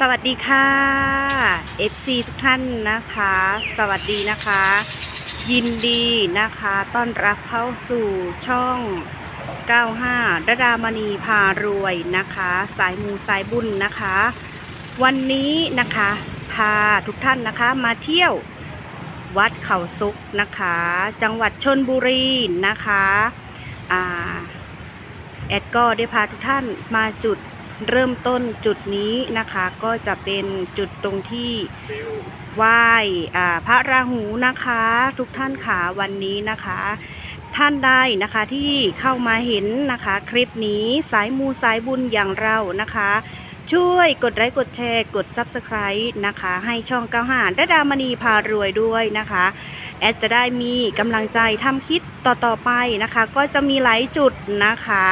สวัสดีค่ะ FC ทุกท่านนะคะ สวัสดีนะคะ ยินดีนะคะต้อนรับเข้าสู่ช่อง 95ดดามณีพารวยนะคะ สายมูสายบุญนะคะ วันนี้นะคะพาทุกท่านนะคะมาเที่ยววัดเขาซุกนะคะ จังหวัดชนบุรีนะคะอแอดก็ได้พาทุกท่านมาจุด เริ่มต้นจุดนี้นะคะก็จะเป็นจุดตรงที่ไหว้พระราหูนะคะ ทุกท่านขาวันนี้นะคะ ท่านใดนะคะที่เข้ามาเห็นนะคะ คลิปนี้สายมูสายบุญอย่างเรานะคะ ช่วยกดไลค์กดแชร์ กด Subscribe นะคะ ให้ช่อง 95ดดามณีพารวยด้วยนะคะ แอดจะได้มีกำลังใจทำคลิปต่อๆไปนะคะ ก็จะมีหลายจุดนะคะ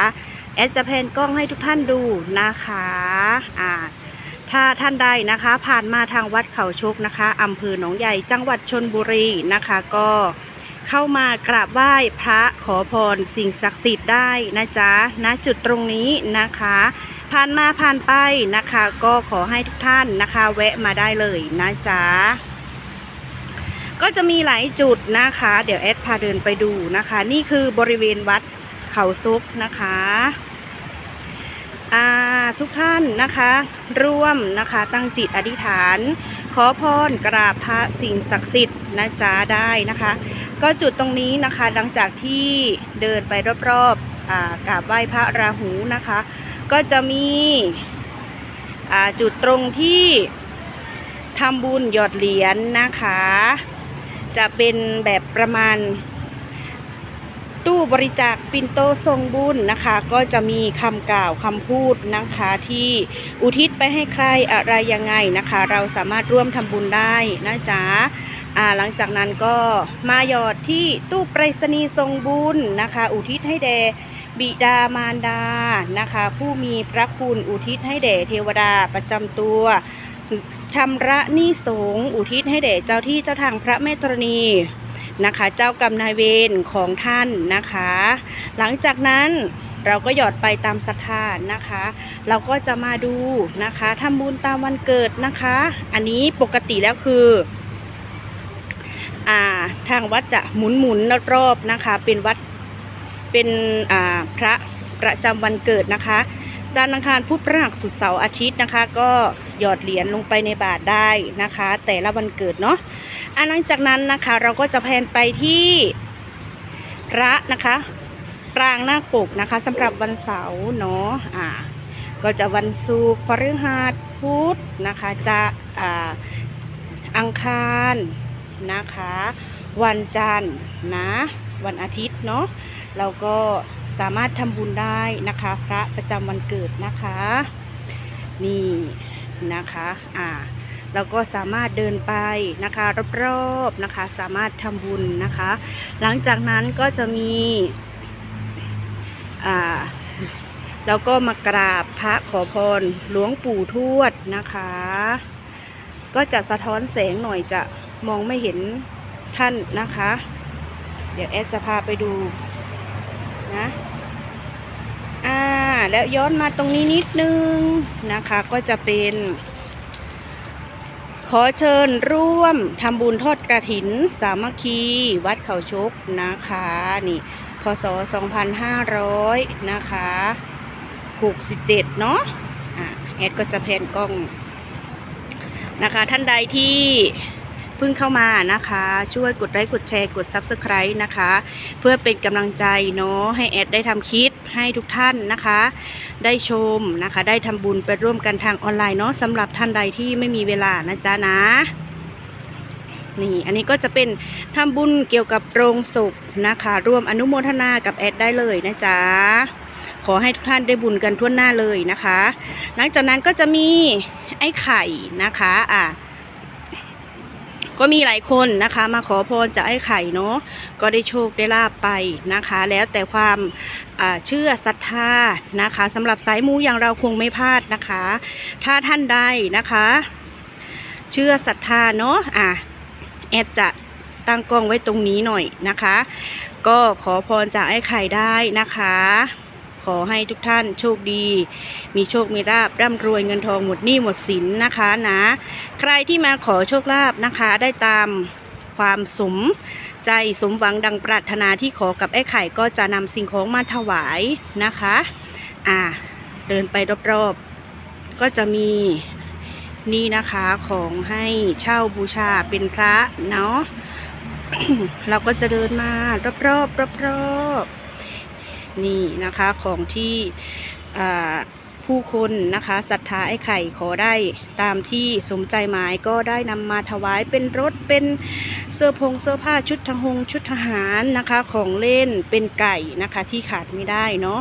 แอดจะแพนกล้องให้ทุกท่านดูนะคะอ่าถ้าท่านใดนะคะ ผ่านมาทางวัดเขาชกนะคะอำเภอหนองใหญ่จังหวัดชนบุรีนะคะ ก็เข้ามากราบไหว้พระขอพรสิ่งศักดิ์สิทธิ์ได้นะจ๊ะณจุดตรงนี้นะคะ ผ่านมาผ่านไปนะคะ ก็ขอให้ทุกท่านนะคะ แวะมาได้เลยนะจ๊ะก็จะมีหลายจุดนะคะ เดี๋ยวแอดพาเดินไปดูนะคะ นี่คือบริเวณวัด เขาซุกนะคะทุกท่านนะคะ ร่วมนะคะตั้งจิตอธิษฐาน ขอพรกราบพระสิ่งศักดิ์สิทธิ์นะจ๊ะได้นะคะ ก็จุดตรงนี้นะคะหลังจากที่เดินไปรอบๆกราบไหว้พระราหูนะคะ ก็จะมีจุดตรงที่ทำบุญหยอดเหรียญนะคะ จะเป็นแบบประมาณ ตู้บริจาคปินโตทรงบุญนะคะ ก็จะมีคำกล่าวคำพูดนะคะที่อุทิศไปให้ใครอะไรยังไงนะคะ เราสามารถร่วมทำบุญได้นะจ๊ะหลังจากนั้นก็มาหยอดที่ตู้ไปรษณีย์ทรงบุญนะคะ อุทิศให้แด่บิดามารดานะคะ ผู้มีพระคุณอุทิศให้แด่เทวดาประจำตัวชำระหนี้สงอุทิศให้แด่เจ้าที่เจ้าทางพระแม่ธรณี นะคะ เจ้ากรรมนายเวรของท่านนะคะ หลังจากนั้นเราก็หยอดไปตามศรัทธานะคะ เราก็จะมาดูนะคะทำบุญตามวันเกิดนะคะ อันนี้ปกติแล้วคืออ่าทางวัดจะหมุนหมุนๆรอบนะคะ เป็นวัดเป็นอ่าพระประจำวันเกิดนะคะ จันทร์อังคารพุธพฤหัสศุกร์เสาร์อาทิตย์นะคะ ก็หยอดเหรียญลงไปในบาทได้นะคะ แต่ละวันเกิดเนาะอันหลังจากนั้นนะคะเราก็จะแพนไปที่พระนะคะปรางนาคปกนะคะสำหรับวันเสาร์เนาะอ่าก็จะวันศุกร์พฤหัสพุธนะคะจะอ่าอังคารนะคะ วันจันทร์นะ วันอาทิตย์เนาะ เราก็สามารถทำบุญได้นะคะ พระประจำวันเกิดนะคะ นี่นะคะอ่าเราก็สามารถเดินไปนะคะรอบๆนะคะ สามารถทำบุญนะคะ หลังจากนั้นก็จะมีอ่าเราก็มากราบพระขอพรหลวงปู่ทวดนะคะ ก็จะสะท้อนแสงหน่อยจะมองไม่เห็นท่านนะคะ เดี๋ยวแอดจะพาไปดูนะอ่า แล้วย้อนมาตรงนี้นิดนึงนะคะ ก็จะเป็น ขอเชิญร่วมทำบุญทอดกระถิน สามัคคี วัดเขาชกนะคะ นี่พศ 2500 นะคะ 67 เนาะอะแอดก็จะแพนกล้องนะคะ ท่านใดที่ เพิ่งเข้ามานะคะ ช่วยกดไลค์กดแชร์กด Subscribe นะคะ เพื่อเป็นกำลังใจเนาะให้แอดได้ทำคลิปให้ทุกท่านนะคะ ได้ชมนะคะ ได้ทำบุญไปร่วมกันทางออนไลน์เนาะสำหรับท่านใดที่ไม่มีเวลานะจ๊ะนะนี่อันนี้ก็จะเป็นทำบุญเกี่ยวกับโรงศพนะคะ ร่วมอนุโมทนากับแอดได้เลยนะจ๊ะ ขอให้ทุกท่านได้บุญกันทั่วหน้าเลยนะคะ หลังจากนั้นก็จะมีไอ้ไข่นะคะ อะ ก็มีหลายคนนะคะมาขอพรจากไอ้ไข่เนาะก็ได้โชคได้ลาบไปนะคะ แล้วแต่ความเชื่อศรัทธานะคะสำหรับสายมูอย่างเราคงไม่พลาดนะคะ ถ้าท่านใดนะคะ เชื่อศรัทธาเนาะอะแอดจะตั้งกล้องไว้ตรงนี้หน่อยนะคะ ก็ขอพรจากไอ้ไข่ได้นะคะ ขอให้ทุกท่านโชคดี มีโชคมีลาบร่ำรวยเงินทองหมดหนี้หมดสินนะคะนะใครที่มาขอโชคลาภนะคะได้ตามความสมใจสมหวังดังปรารถนาที่ขอกับไอ้ไข่ก็จะนำสิ่งของมาถวายนะคะ อ่า เดินไปรอบๆ ก็จะมีนี่นะคะของให้เช่าบูชาเป็นพระเนาะ เราก็จะเดินมารอบๆรอบๆ นี่นะคะของที่ผู้คนนะคะศรัทธาไอ้ไข่ขอได้ตามที่สมใจหมายก็ได้นำมาถวายเป็นรถเป็นเสื้อพงเสื้อผ้าชุดทหงชุดทหารนะคะของเล่นเป็นไก่นะคะที่ขาดไม่ได้เนาะ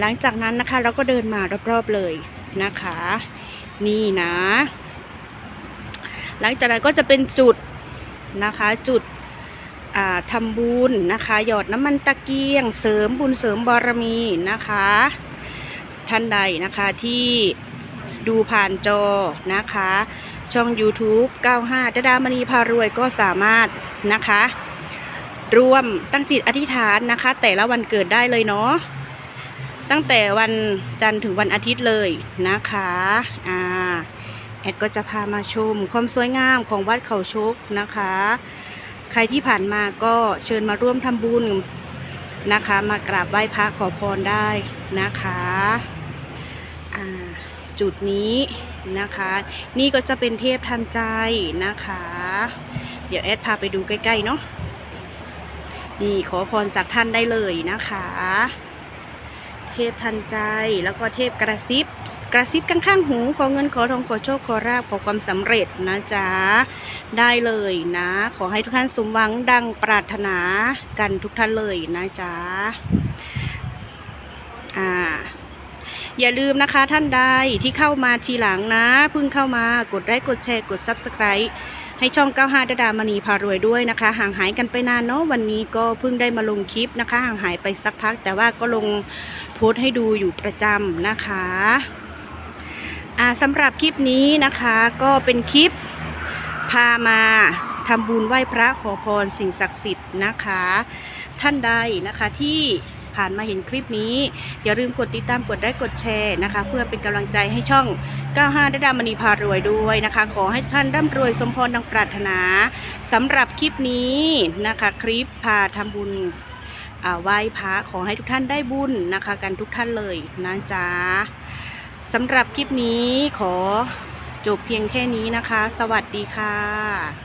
หลังจากนั้นนะคะเราก็เดินมารอบๆเลยนะคะ นี่นะ หลังจากนั้นก็จะเป็นจุดนะคะจุด ทำบุญนะคะ หยอดน้ำมันตะเกียง เสริมบุญเสริมบารมีนะคะ ท่านใดนะคะที่ดูผ่านจอนะคะ ช่อง YouTube 95ดดามณีพารวยก็สามารถนะคะ ร่วมตั้งจิตอธิษฐานนะคะ แต่ละวันเกิดได้เลยเนาะตั้งแต่วันจันทร์ถึงวันอาทิตย์เลยนะคะอ่าแอดก็จะพามาชมความสวยงามของวัดเขาชกนะคะ ใครที่ผ่านมาก็เชิญมาร่วมทำบุญนะคะ มากราบไหว้พระขอพรได้นะคะจุดนี้นะคะ นี่ก็จะเป็นเทพทันใจนะคะ เดี๋ยวแอดพาไปดูใกล้ๆเนาะนี่ขอพรจากท่านได้เลยนะคะ เทพทันใจแล้วก็เทพกระซิบ กระซิบข้างๆหู ขอเงินขอทองขอโชคขอราบขอความสำเร็จนะจ๊ะ ได้เลยนะ ขอให้ทุกท่านสมหวังดังปรารถนากันทุกท่านเลยนะจ๊ะอ่าอย่าลืมนะคะท่านใดที่เข้ามาทีหลังนะเพิ่งเข้ามากดไลค์กดแชร์กด Subscribe ให้ช่อง 95ดดามณีพารวยด้วยนะคะ ห่างหายกันไปนานเนาะวันนี้ก็เพิ่งได้มาลงคลิปนะคะ ห่างหายไปสักพัก แต่ว่าก็ลงโพสต์ให้ดูอยู่ประจำนะคะอ่าสำหรับคลิปนี้นะคะก็เป็นคลิป พามาทำบุญไหว้พระขอพรสิ่งศักดิ์สิทธิ์นะคะ ท่านใดนะคะที่ผ่านมาเห็นคลิปนี้ อย่าลืมกดติดตามกดไลค์กดแชร์นะคะ เพื่อเป็นกำลังใจให้ช่อง 95ได้ดามณีพารวยด้วยนะคะ ขอให้ท่านร่ำรวยสมพรดังปรารถนาสำหรับคลิปนี้นะคะ คลิปพาทำบุญไหว้พระขอให้ทุกท่านได้บุญนะคะ กันทุกท่านเลยนะจ๊ะสำหรับคลิปนี้ขอ จบเพียงแค่นี้นะคะ สวัสดีค่ะ